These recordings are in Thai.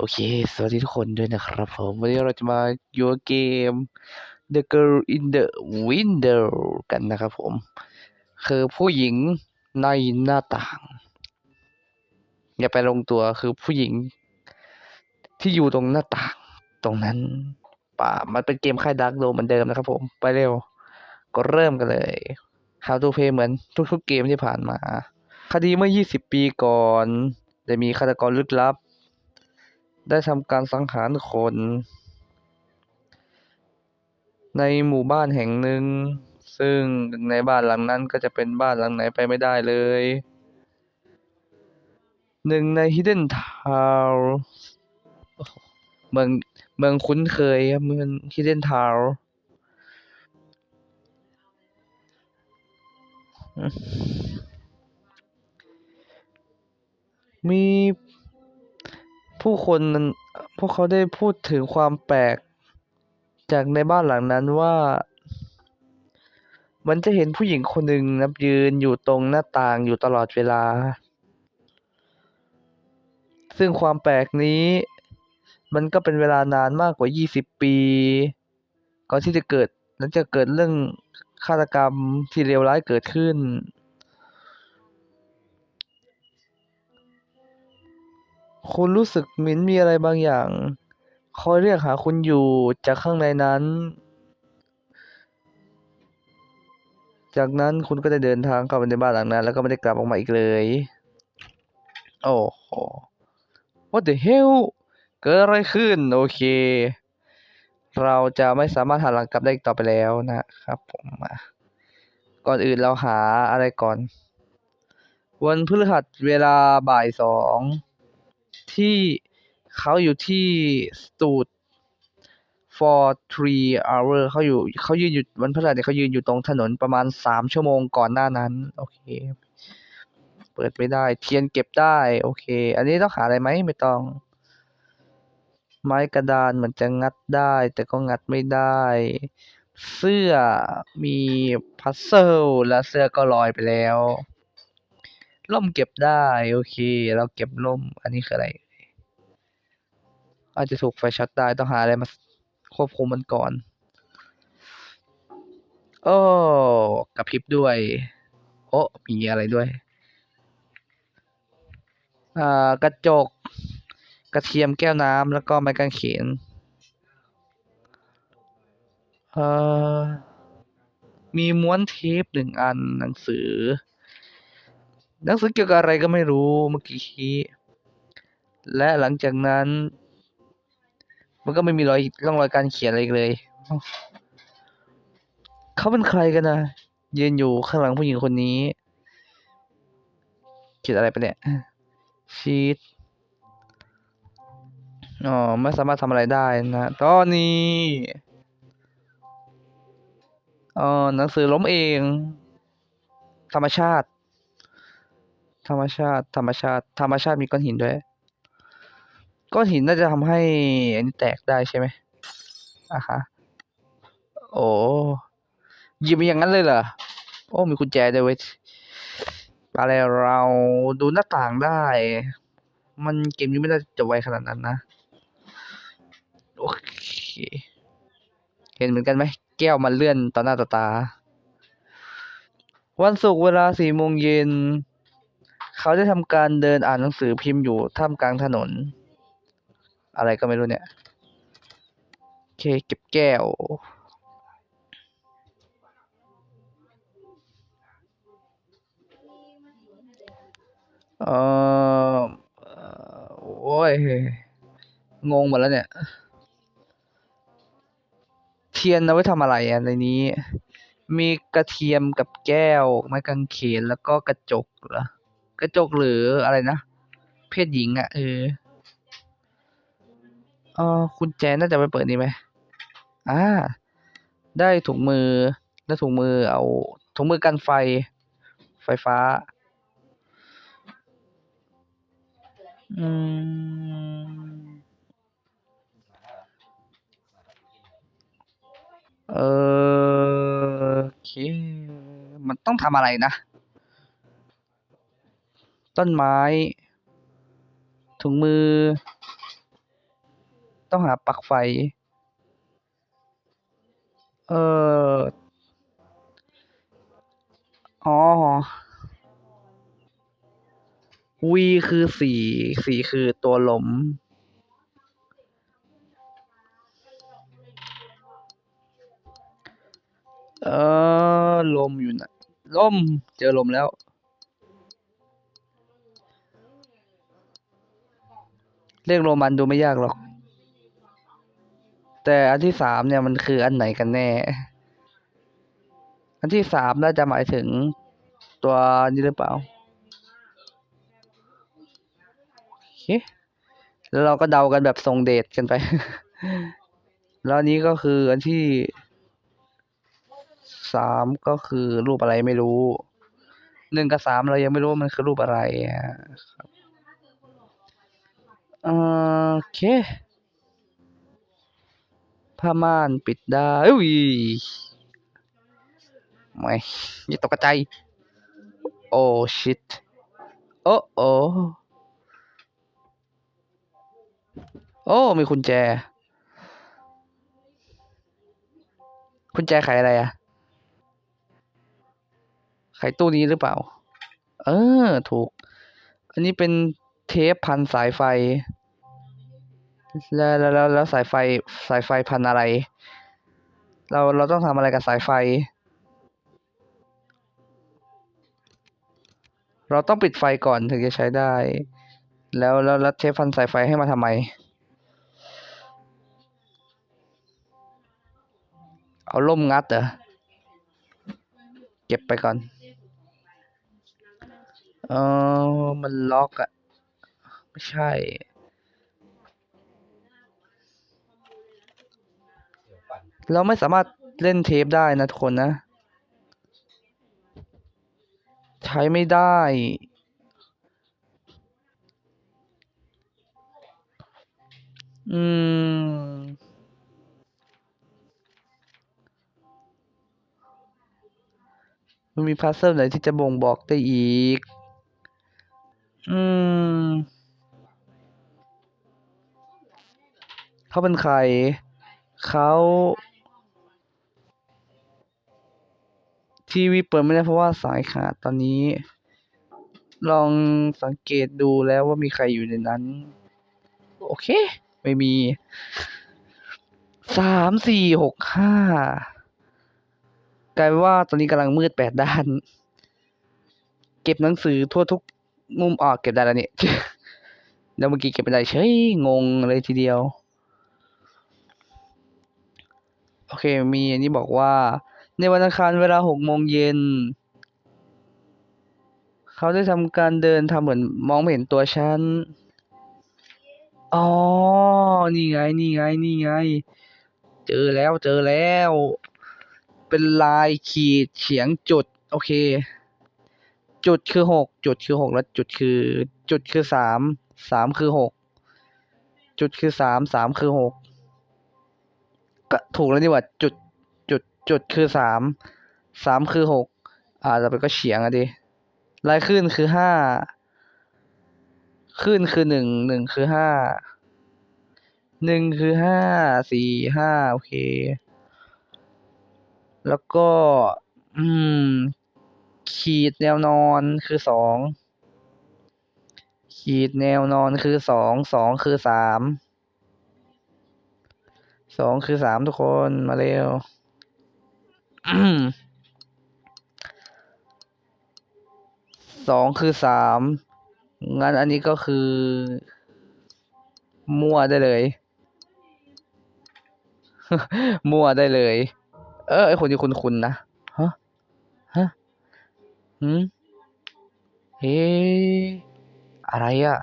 โอเค สวัสดีทุกคนด้วยนะครับผม วันนี้เราจะมาอยู่เกม The Girl in the Window กันนะครับผม คือผู้หญิงในหน้าต่าง อย่าไปลงตัวคือผู้หญิง ที่อยู่ตรงหน้าต่าง ตรงนั้นป่ามันเป็นเกมค่ายดักโดเหมือนเดิมนะครับผม ไปเร็ว ก็เริ่มกันเลย How to play เหมือนทุกๆเกมที่ผ่านมา คดีเมื่อ 20 ปีก่อนได้มีฆาตกรลึกลับ ได้ทำการสังหารคน ในหมู่บ้านแห่งหนึ่ง ซึ่งในบ้านหลังนั้นก็จะเป็นบ้านหลังไหนไปไม่ได้เลย หนึ่งใน Hidden Town เมืองเมืองคุ้นเคยครับเมือง Hidden Town มี ผู้คนนั้นพวกเขาได้พูดถึงความแปลก จากในบ้านหลังนั้นว่า มันจะเห็นผู้หญิงคนหนึ่งนับยืนอยู่ตรงหน้าต่างอยู่ตลอดเวลา ซึ่งความแปลกนี้ มันก็เป็นเวลานานมากกว่า 20 ปี ก่อนที่จะเกิดนั้นจะเกิดเรื่องฆาตกรรมที่เลวร้ายเกิดขึ้น คุณรู้สึกเหมือนมีอะไรบางอย่าง คอยเรียกหาคุณอยู่จากข้างในนั้น จากนั้นคุณก็ได้เดินทางเข้าไปในบ้านหลังนั้น แล้วก็ไม่ได้กลับออกมาอีกเลย โอ้โห What the hell เกิดอะไรขึ้น โอเค เราจะไม่สามารถหันหลังกลับได้อีกต่อไปแล้วนะครับผมมาก่อนอื่นเราหาอะไรก่อน วันพฤหัสเวลาบ่ายสอง ที่เขาอยู่ที่สตูด for three hour เขาอยู่เขายืนอยู่วันพฤหัสเนี่ยเขายืนอยู่ตรงถนนประมาณสามชั่วโมงก่อนหน้านั้น โอเค เปิดไม่ได้ เทียนเก็บได้ โอเค อันนี้ต้องหาอะไรไหมไม่ต้อง ไม้กระดานเหมือนจะงัดได้ แต่ก็งัดไม่ได้ เสื้อมีพัซเซิลและเสื้อก็ลอยไปแล้ว ล่มเก็บได้ โอเค เราเก็บล่ม อันนี้คืออะไร อาจจะถูกไฟช็อตได้ต้องหาอะไรมาควบคุมมันก่อน โอ้กระพริบด้วย โอ้มีอะไรด้วย อ่า กระจก กระเทียมแก้วน้ำแล้วก็ไม้กางเขนเอ่อมีม้วนเทปหนึ่งอันหนังสือ หนังสือเกี่ยวกับอะไรก็ไม่รู้เมื่อกี้และหลังจากนั้น มันก็ไม่มีรอยร่องรอยการเขียนอะไรเลย เขาเป็นใครกันนะยืนอยู่ข้างหลังผู้หญิงคนนี้เขียนอะไรไปเนี่ยชีตอ๋อไม่สามารถทำอะไรได้นะตอนนี้อ๋อหนังสือล้มเอง ธรรมชาติ ธรรมชาติ ธรรมชาติ ธรรมชาติมีก้อนหินด้วย ก้อนหินน่าจะทำให้อันนี้แตกได้ใช่ไหมอะฮะ โอ้หยิบมอย่างนั้นเลยเหรอ โอ้ มีกุญแจด้วยเว้ยอะไรเราดูหน้าต่างได้ มันเกมนี้ไม่ได้จะไวขนาดนั้นนะ โอเค เห็นเหมือนกันไหม แก้วมันเลื่อนต่อหน้าต่อตา วันศุกร์เวลาสี่โมงเย็น เขาได้ทำการเดินอ่านหนังสือพิมพ์อยู่ท่ามกลางถนน อะไรก็ไม่รู้เนี่ย โอเค เก็บแก้ว เอ่อโอ้ย งงหมดแล้วเนี่ย เทียนเอาไว้ทำอะไรอะในนี้ มีกระเทียมกับแก้ว ไม้กางเขนแล้วก็กระจกเหรอ กระจกหรืออะไรนะ เพศหญิงอะ เออเออคุณแจน่าจะไปเปิดนี่ไหมอ่า ได้ถุงมือได้ถุงมือเอาถุงมือกันไฟ ไฟฟ้า อืม เออโอเค มันต้องทำอะไรนะ ต้นไม้ ถุงมือ ต้องหาปักไฟ เอออ๋อ V คือสีสีคือตัวลม เออ ลมอยู่นะลม เจอลมแล้ว เรียกโรมันดูไม่ยากหรอก แต่อันที่สามเนี่ยมันคืออันไหนกันแน่ อันที่สามน่าจะหมายถึงตัวนี้หรือเปล่าคแล้วเราก็เดากันแบบทรงเดชกันไป แล้วนี้ก็คืออันที่สามก็คือรูปอะไรไม่รู้หนึ่งกับสามเรายังไม่รู้ว่ามันคือรูปอะไรครับ โอเคผ้าม่านปิดได้อุ้ยไม่อย่ตกใจ โอ้ชิตโอ้โอ้โอ้ มีกุญแจกุญแจไขอะไรอะไขตู้นี้หรือเปล่า เออ ถูก อันนี้เป็น เทปพันสายไฟ แล้วแล้วแล้วสายไฟสายไฟพันอะไร เราเราต้องทำอะไรกับสายไฟ เราต้องปิดไฟก่อนถึงจะใช้ได้ แล้วแล้วแล้วเทปพันสายไฟให้มาทำไม เอาล่มงัดเหรอเก็บไปก่อน เออมันล็อกอะ ใช่ เราไม่สามารถเล่นเทปได้นะทุกคนนะ ใช้ไม่ได้ อืมมันมีพัซเซิลไหนที่จะบ่งบอกได้อีก อืม เขาเป็นใคร เขาทีวีเปิดไม่ได้เพราะว่าสายขาดตอนนี้ ลองสังเกตดูแล้วว่ามีใครอยู่ในนั้น โอเค ไม่มีสามสี่หกห้ากลายว่าตอนนี้กำลังมืดแปดด้าน เก็บหนังสือทั่วทุกมุมออกเก็บได้แล้วเนี่ยแล้วเมื่อกี้เก็บไม่ได้เฉยงงเลยทีเดียว โอเค มีอันนี้บอกว่า ในวันอังคารเวลาหกโมงเย็น เขาได้ทำการเดินทำเหมือนมองไม่เห็นตัวฉัน อ๋อ นี่ไง นี่ไง นี่ไง เจอแล้ว เจอแล้ว เป็นลายขีดเฉียงจุด โอเค จุดคือหก จุดคือหกแล้วจุดคือ จุดคือสาม สามคือหก จุดคือสาม สามคือหก ก็ถูกแล้วนี่ว่าจุดจุดจุดคือสามสามคือหกอ่าต่อไปก็เฉียงอะดิลายขึ้นคือห้าขึ้นคือหนึ่งหนึ่งคือห้าหนึ่งคือห้าสี่ห้าโอเค แล้วก็ อืม ขีดแนวนอนคือสองขีดแนวนอนคือสองสองคือสาม สองคือสามทุกคนมาเร็วสองคือสามงั้นอันนี้ก็คือ มั่วได้เลย มั่วได้เลย เออไอคนที่คุณคุณนะฮะฮะหืมเฮ้อะไรอะ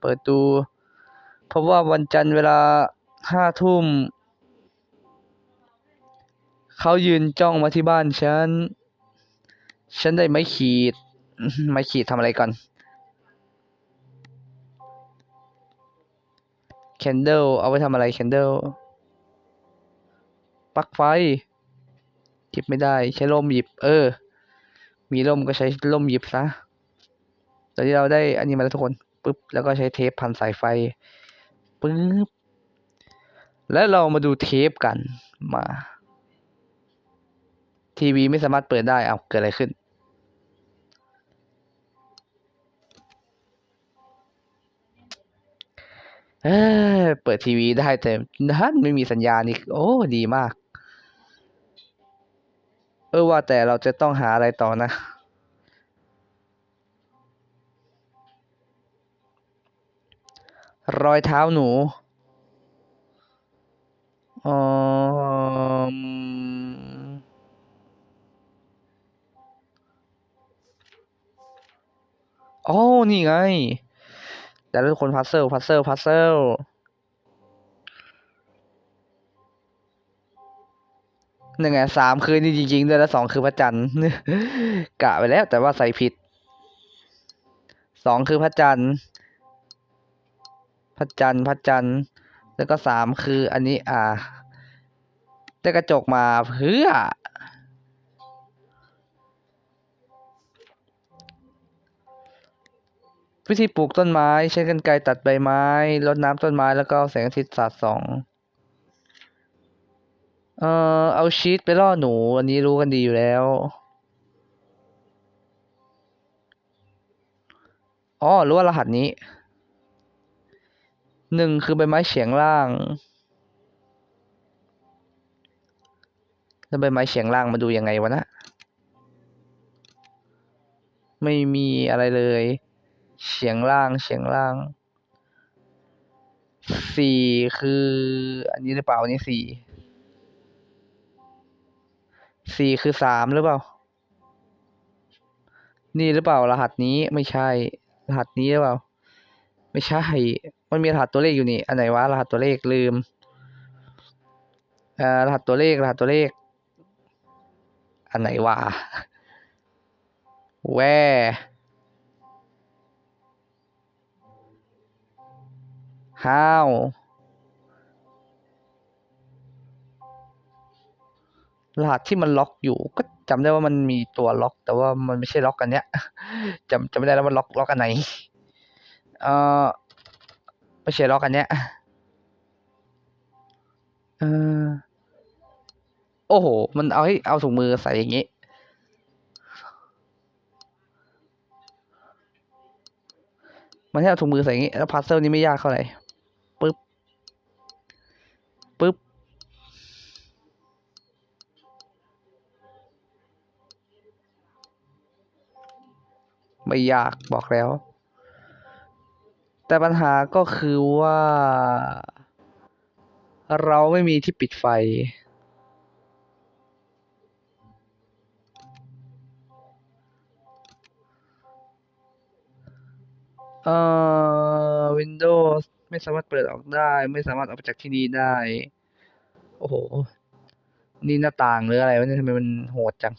เปิดดู เพราะว่าวันจันทร์เวลา ห้าทุ่ม เขายืนจ้องมาที่บ้านฉัน ฉันได้ไม้ขีด ไม้ขีดทำอะไรก่อน candle เอาไว้ทำอะไร candle ปลั๊กไฟหยิบไม่ได้ ใช้ร่มหยิบ เออ มีร่มก็ใช้ร่มหยิบซะตอนนี้เราได้อันนี้มาแล้วทุกคน ปึ๊บ แล้วก็ใช้เทปพันสายไฟ ปึ๊บ แล้วเรามาดูเทปกันมา ทีวีไม่สามารถเปิดได้เอาเกิดอะไรขึ้น เอ้ยเปิดทีวีได้แต่ดันไม่มีสัญญาณอีกโอ้ ดีมาก เออว่าแต่เราจะต้องหาอะไรต่อนะรอยเท้าหนู อมโอ้นี่ไง แต่ละคนพัซเซิลพัซเซิลพัซเซิลนั่นไงสามคือนี่จริงๆด้วยแล้วสองคือพระจันทร์กะไปแล้ว แต่ว่าใส่ผิดสองคือพระจันทร์พระจันทร์พระจันทร์ แล้วก็สามคืออันนี้อ่าได้กระจกมาเพื่อ วิธีปลูกต้นไม้ใช้กรรไกรตัดใบไม้รดน้ำต้นไม้แล้วก็แสงอาทิตย์สาดส่องเอ่อเอาชีสไปล่อหนู อันนี้รู้กันดีอยู่แล้วอ๋อรู้ว่ารหัสนี้ หนึ่งคือใบไม้เฉียงล่างแล้วใบไม้เฉียงล่างมาดูยังไงวะนะไม่มีอะไรเลยเฉียงล่างเฉียงล่างสี่คือ อันนี้หรือเปล่าอันนี้สี่สี่คือสามหรือเปล่า นี่หรือเปล่ารหัสนี้ไม่ใช่ รหัสนี้หรือเปล่า ไม่ใช่ มันมีรหัสตัวเลขอยู่นี่ อันไหนวะรหัสตัวเลขลืมเอ่อรหัสตัวเลขรหัสตัวเลข อันไหนวะ where how รหัสที่มันล็อกอยู่ก็จำได้ว่ามันมีตัวล็อก แต่ว่ามันไม่ใช่ล็อกอันเนี้ยจำจำไม่ได้แล้วว่าล็อกล็อกอันไหน เอ่อ ไม่ใช่ล็อกอันเนี้ยเออโอ้โห มันเอาให้เอาถุงมือใส่อย่างงี้มันให้เอาถุงมือใส่อย่างงี้ แล้วพัซเซลนี้ไม่ยากเท่าไหร่ปึ๊บ ปึ๊บ ไม่ยากบอกแล้ว แต่ปัญหาก็คือว่า เราไม่มีที่ปิดไฟ เอ่อ Windows ไม่สามารถเปิดออกได้ ไม่สามารถออกไปจากที่นี่ได้ โอ้โห นี่หน้าต่างหรืออะไรวะเนี่ยทำไมมันโหดจัง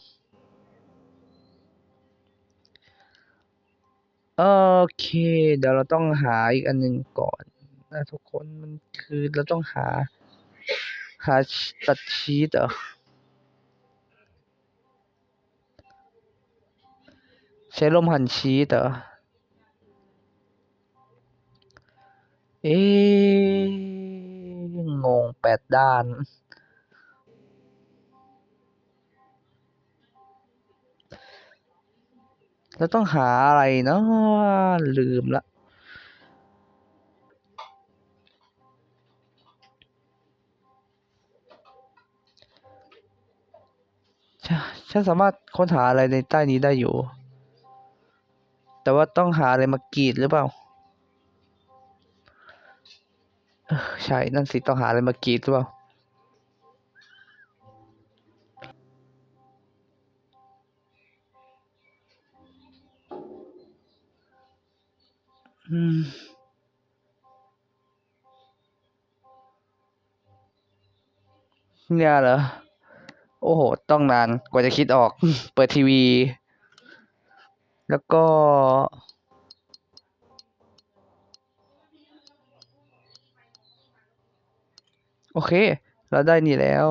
โอเค เดี๋ยวเราต้องหาอีกอันหนึ่งก่อนนะทุกคนมันคือเราต้องหา หาตัดชีตเหรอใช้ลมหันชีสเหรอเอ๊ะงงแปดด้าน แล้วต้องหาอะไรเนาะลืมละฉ,ฉันสามารถค้นหาอะไรในใต้นี้ได้อยู่ แต่ว่าต้องหาอะไรมากรีดหรือเปล่าใช่ นั่นสิ ต้องหาอะไรมากรีดหรือเปล่า อืมเนี่ยเหรอ โอ้โห ต้องนานกว่าจะคิดออก เปิดทีวี แล้วก็ โอเค เราได้นี่แล้ว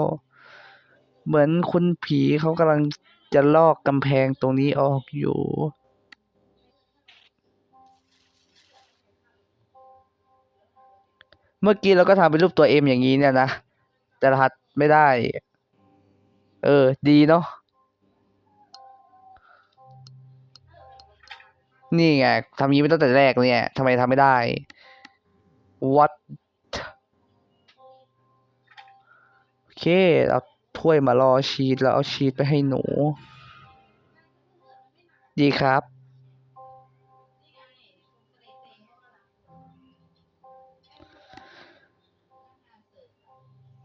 เหมือนคุณผีเขากำลังจะลอกกำแพงตรงนี้ออกอยู่ เมื่อกี้เราก็ทำเป็นรูปตัวเอ็มอย่างนี้เนี่ยนะ แต่รหัสไม่ได้ เออ ดีเนาะนี่ไงทำยี้ไปตั้งแต่แรกเนี่ยทำไมทำไม่ได้ what โอเคเอาถ้วยมารอชีสแล้วเอาชีสไปให้หนู ดีครับ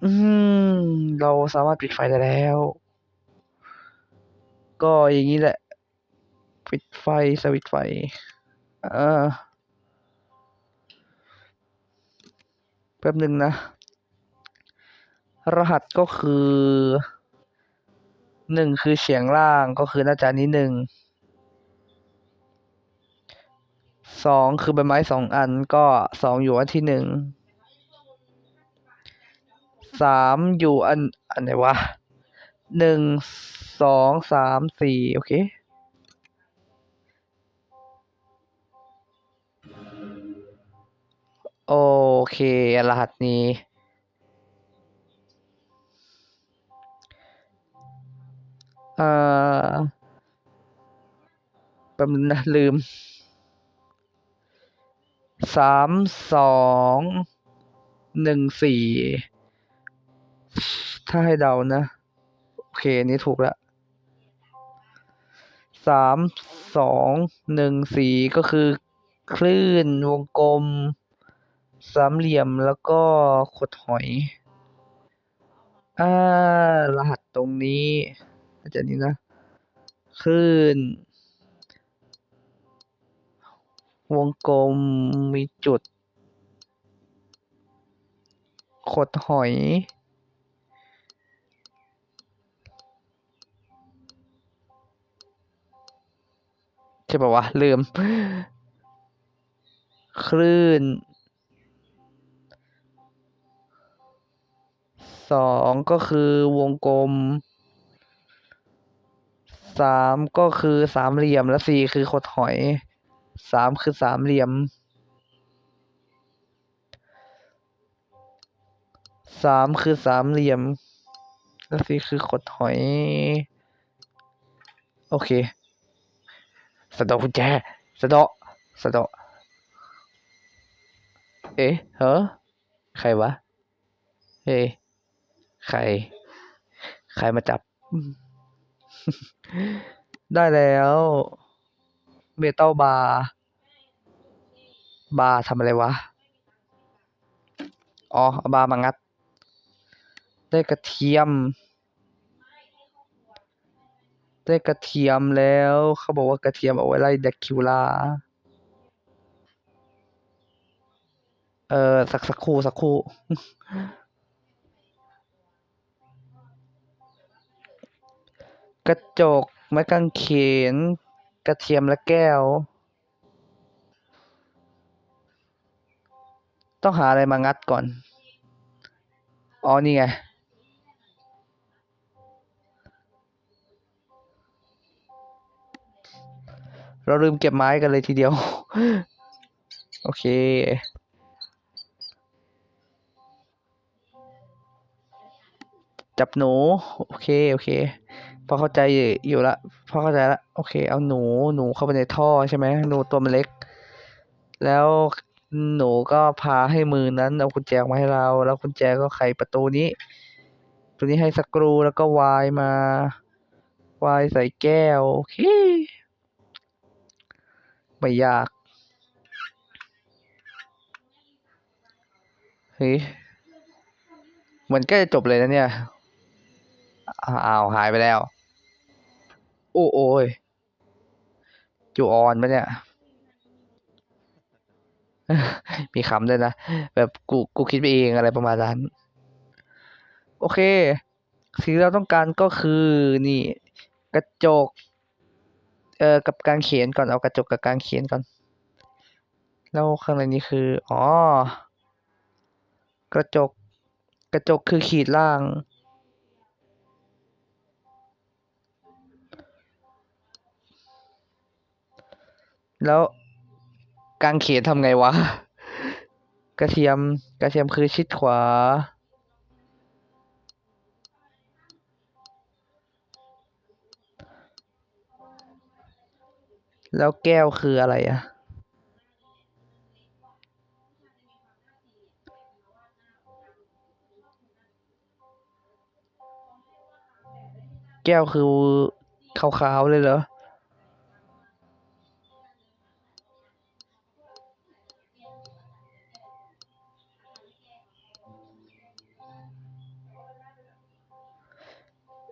อืม เราสามารถปิดไฟได้แล้ว ก็อย่างนี้แหละ ปิดไฟสวิตไฟอ่าแป๊บหนึ่งนะ รหัสก็คือหนึ่งคือเฉียงล่างก็คือหน้าจานี้หนึ่งสองคือใบไม้สองอันก็สองอยู่อันที่หนึ่ง สามอยู่อันอันไหนวะหนึ่งสองสามสี่โอเคโอเค รหัสนี้ เอ่อแป๊บนึงนะลืม สาม สอง หนึ่งสี่ ถ้าให้เดานะ โอเค นี้ถูกแล้วสามสองหนึ่งสี่ก็คือ คลื่นวงกลม สามเหลี่ยมแล้วก็ขดหอยอ่ารหัสตรงนี้อาจจะนี้นะ คลื่น วงกลมมีจุด ขดหอย ใช่ป่าวะลืม คลื่นสองก็คือวงกลมสามก็คือสามเหลี่ยมและสี่คือขดหอยสามคือสามเหลี่ยมสามคือสามเหลี่ยมและสี่คือขดหอย โอเค สะดอกกุญแจสะดอกสะดอกเอ๊ะเฮ้อใครวะเฮ้ยใคร ใครมาจับ ได้แล้วเมทัลบาร์บาร์ทำอะไรวะ อ๋อ บาร์มางัด ได้กระเทียม ได้กระเทียมแล้ว เขาบอกว่ากระเทียมเอาไว้ไล่แดกคิวลาเออสักสักครู่สักครู่กระจกไม้กางเขน กระเทียมและแก้ว ต้องหาอะไรมางัดก่อน อ๋อ นี่ไง เราลืมเก็บไม้กันเลยทีเดียว โอเค จับหนู โอเค โอเค พอเข้าใจอยู่ละ พอเข้าใจละ โอเค เอาหนู หนูเข้าไปในท่อใช่ไหมหนูตัวมันเล็ก แล้วหนูก็พาให้มือนั้นเอากุญแจออกมาให้เรา แล้วกุญแจก็ไขประตูนี้ ตัวนี้ให้สกรูแล้วก็วายมาวายใส่แก้ว โอเค ไม่ยาก เฮ้ยเหมือนใกล้จะจบเลยนะเนี่ย อ้าว หายไปแล้ว โอ้โอยจูออนปะเนี่ย มีคำด้วยนะ แบบกูกูคิดไปเองอะไรประมาณนั้น โอเค สิ่งที่เราต้องการก็คือนี่ กระจก เอ่อกับกางเขียนก่อนเอากระจกกับกางเขียนก่อน แล้วข้างในนี้คือ อ๋อ กระจก กระจกคือขีดล่าง แล้วกางเขียนทำไงวะ กระเทียม กระเทียมคือชิดขวา แล้วแก้วคืออะไรอะ แก้วคือขาวๆเลยเหรอ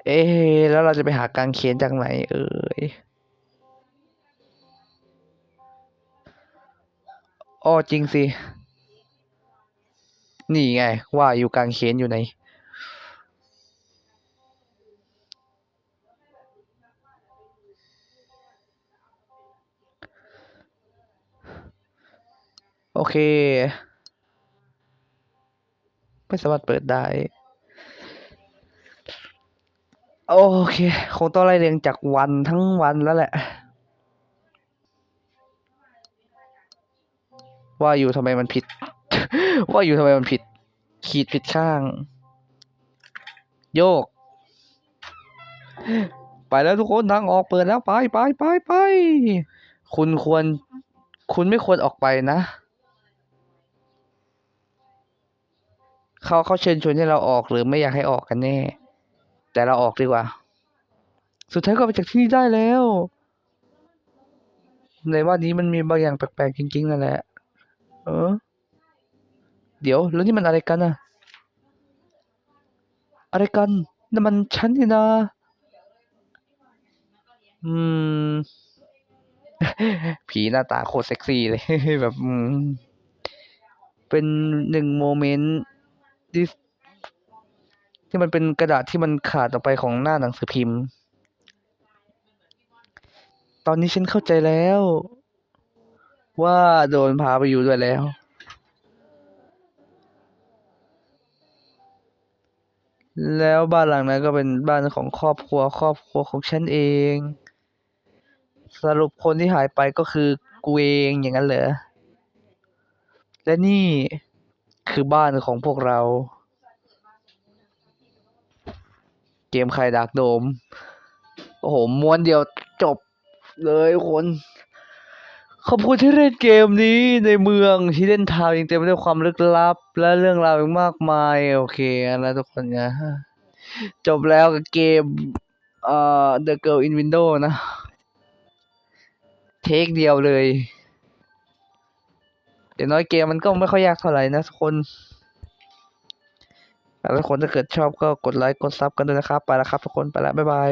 เอ๊แล้วเราจะไปหากางเขียนจากไหนเอ่ย อ้อจริงสิ นี่ไง ว่าอยู่กลางเขนอยู่ไหน โอเค ไม่สามารถเปิดได้ โอเค คงต้องไล่เรียงจากวันทั้งวันแล้วแหละ ว่าอยู่ทำไมมันผิด ว่าอยู่ทำไมมันผิด ขีดผิดข้าง โยก ไปแล้วทุกคนทางออกเปิดแล้วไปไปไปไปคุณควร คุณไม่ควรออกไปนะ เขาเขาเชิญชวนให้เราออกหรือไม่อยากให้ออกกันแน่ แต่เราออกดีกว่า สุดท้ายก็ไปจากที่นี่ได้แล้ว ในว่านี้มันมีบางอย่างแปลกๆจริงๆนั่นแหละ เออ เดี๋ยวแล้วนี่มันอะไรกันอะอะไรกันนั่นมันฉันนี่นะ อืม ผีหน้าตาโคตรเซ็กซี่เลย แบบเป็นหนึ่งโมเมนต์ที่ที่มันเป็นกระดาษที่มันขาดออกไปของหน้าหนังสือพิมพ์ ตอนนี้ฉันเข้าใจแล้ว ว่าโดนพาไปอยู่ด้วยแล้วแล้วบ้านหลังนั้นก็เป็นบ้านของครอบครัวครอบครัวของฉันเอง สรุปคนที่หายไปก็คือกูเองอย่างนั้นเหรอ และนี่คือบ้านของพวกเรา เกมใครดักโดม โอ้โหม้วนเดียวจบเลยคน ขอบคุณที่เล่นเกมนี้ในเมืองที่เล่นทาวยังเต็มไปด้วยความลึกลับ และเรื่องราวอีกมากมาย โอเคนะทุกคนนะจบแล้วกับเกมเอ่อ The Girl in Window นะ เทคเดียวเลยเดี๋ยวน้อยเกมมันก็ไม่ค่อยยากเท่าไหร่นะทุกคนแล้วทุกคนถ้าเกิดชอบก็กดไลค์กดซับกันด้วยนะครับ ไปแล้วครับทุกคนไปแล้วบ๊ายบาย